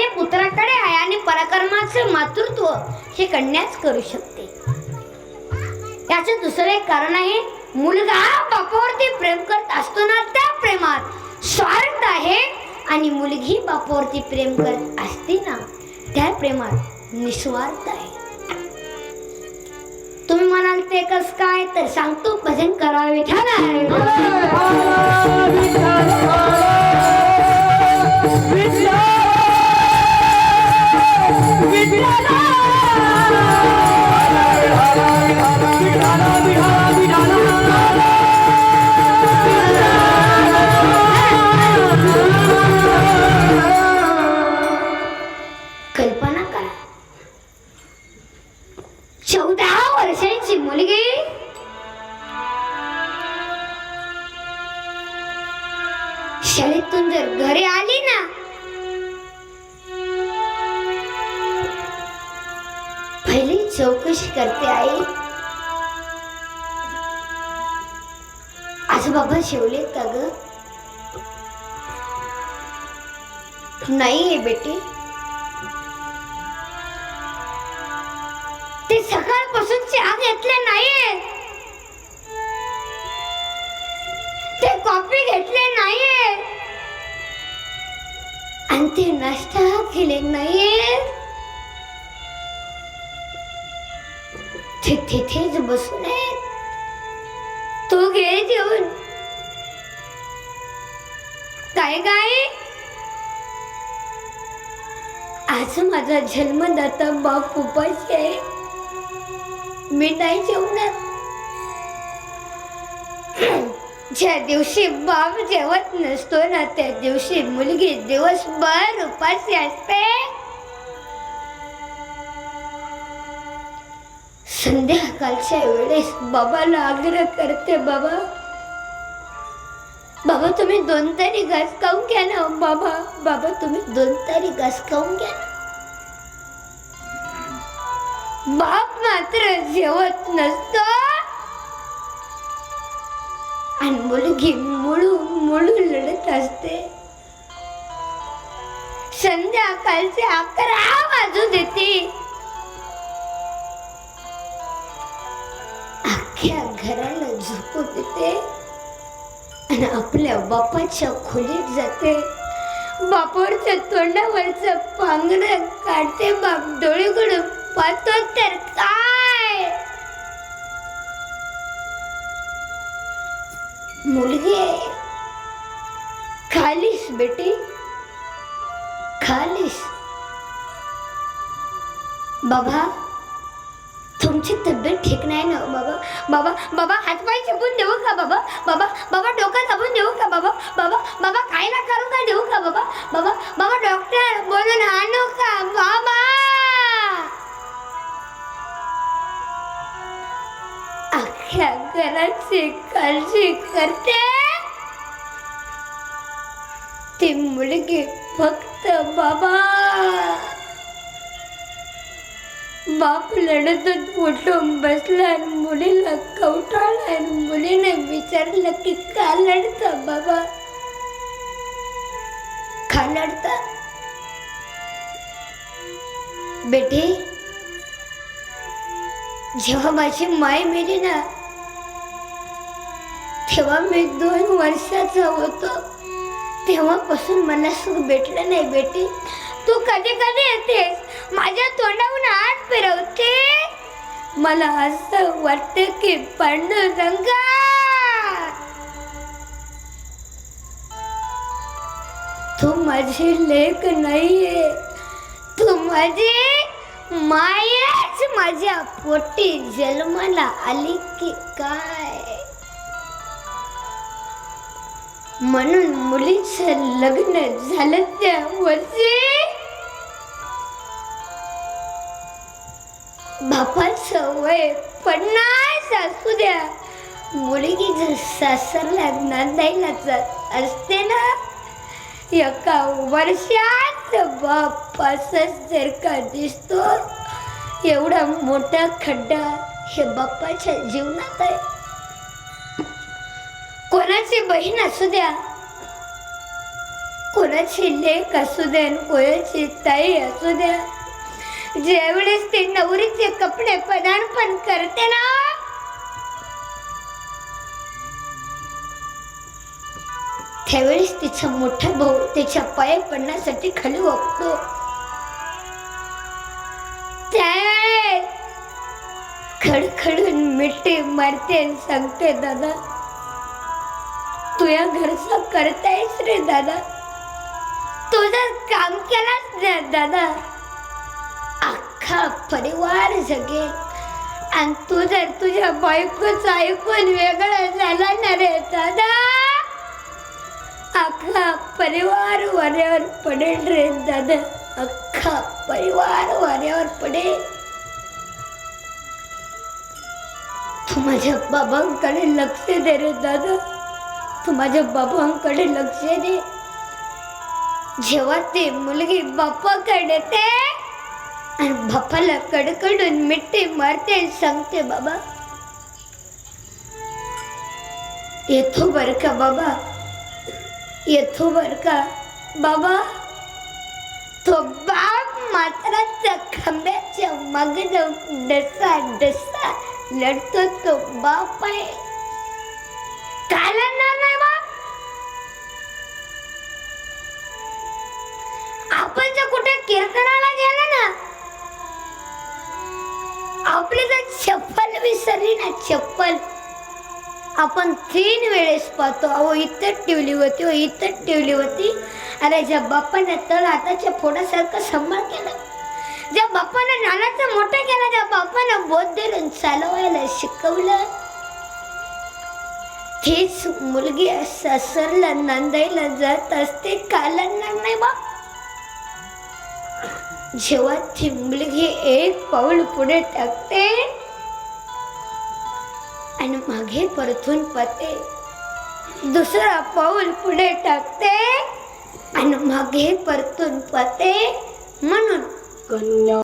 आणि पुत्राकडे आहे आणि पराक्रमाचे मातृत्व हे कन्याच करू शकते. याचे दुसरं कारण आहे मुलगा बापावरती प्रेम करत असतो ना त्या प्रेमात स्वार्थ आहे आणि मुलगी बापावरती प्रेम करत असते ना त्या प्रेमात निस्वार्थ आहे. तुम्ही म्हणाल ते कस काय? तर सांगतो भजन करावे. कल्पना शाळेतून जर घरी आली ना पहिली चौकशी करते आई. आज बाबा शिवले का ग? नाही आहे बेटी. ते सकाळपासून चहा आणि ते नाश्ता केले नाहीये? ते तिथेच बसून आहेत तो घे जेवण. काय काय आज माझा जन्मदाता बाप उपाशी आहे. मी नाही जेवणार. ज्या दिवशी बाप जेवत नसतो ना त्या दिवशी मुलगी दिवसभर उपाशी असते. संध्याकाळच्या वेळेस बाबाला आग्रह करते बाबा बाबा तुम्ही दोन तरी घास खाऊन घ्या ना बाबा बाबा तुम्ही दोन तरी घास खाऊन घ्या ना. बाप मात्र जेवत नसतो. आणि मुलगी मुळू मुळू लढत असते. संध्याकाळचे अकरा वाजू देते. अख्ख्या घराला झोपू देते. आणि आपल्या बापाच्या खोलीत जाते. बापावरच्या तोंडावरचं पांघर काढते. बाप डोळे उघडून पाहतो तर का मुलगी आहे. खालीस बेटी. खालीस. बाबा तुमची तब्येत ठीक नाही ना हो, बाबा? बाबा बाबा हातपाय चपून देऊ का बाबा? बाबा बाबा डोकं दाबून देऊ का बाबा? बाबा बाबा काय ना करू का देऊ का बाबा? बाबा बाबा डॉक्टर बोलून आणू का बाबा? अख्ख्या घराची काळजी करते. ती मुलगी फक्त बाबा. बाप लढतच उठून बसला आणि मुलीला कवटाळला आणि मुलीने विचारलं की का लढता बाबा? का लढता? बेटे जेव्हा माझी माय मेली ना तेव्हा मी दोन वर्षाचा होतो तेव्हापासून मला सुख भेटलं नाही बेटी. तू कधी कधी येतेस माझ्या तोंडाहून हात फिरवते. मला असं वाटतं की पांडुरंगा तू माझी लेख नाहीये. तू माझी मायाच माझ्या पोटी जन्माला आली की काय? म्हणून मुलीचं लग्न झालं त्या वर्षी. बापाचं वय पन्नास असू द्या. मुलगी जर सासरला नांदायला असते ना एका वर्षात बाप असंच जर का दिसतो एवढा मोठा खड्डा हे बाप्पाच्या जीवनात आहे. कोणाची बहीण असू द्या. कोणाची लेख असू द्या कोणाची ताई असू द्या. ज्यावेळेस ते नवरीचे कपडे पदार्पण करते ना त्यावेळेस तिचा मोठा भाऊ त्याच्या पाय पडण्यासाठी खाली वागतो. खडखडून मिठी मारते आणि सांगते दादा तू या करतायस रे दादा. तुझं काम केलास ना दादा. अख्खा परिवार जगेल. आणि तू जर तुझ्या बायकोच ऐकून वेगळं झाला ना रे दादा. अख्खा परिवार वाऱ्यावर पडेल रे दादा. अख्खा परिवार वाऱ्यावर पडेल. तू माझ्या बाबांकडे लक्ष दे रे दादा. तू माझ्या बाबांकडे लक्ष दे. जेव्हा ते मुलगी बाप्पाकडे ते आणि बापाला कडकडून मिठी मारते सांगते बाबा येतो बर का बाबा? येतो बर का बाबा? तो बाप मात्राच्या खांब्याच्या मग डसा डसा लढतो तो बाप आहे. कुठे कीर्तनाला ना आपली जर चप्पल विसरली ना चप्पल. आपण तीन वेळेस पाहतो अहो इथं ठेवली होती हो इथं ठेवली होती. अरे ज्या बापाने तळ हाताच्या फोडासारखं सांभाळ केलं ज्या बापानं नानाचं मोठं केलं त्या बापानं बोध धरून चालवायला शिकवलं. तीच मुलगी सासरला नांदायला जात असते कालांना नाही बाप. जेव्हा ती मुलगी एक पाऊल पुढे टाकते आणि मागे परतून पते दुसरा पाऊल पुढे टाकते आणि मागे परतून पते म्हणून कन्या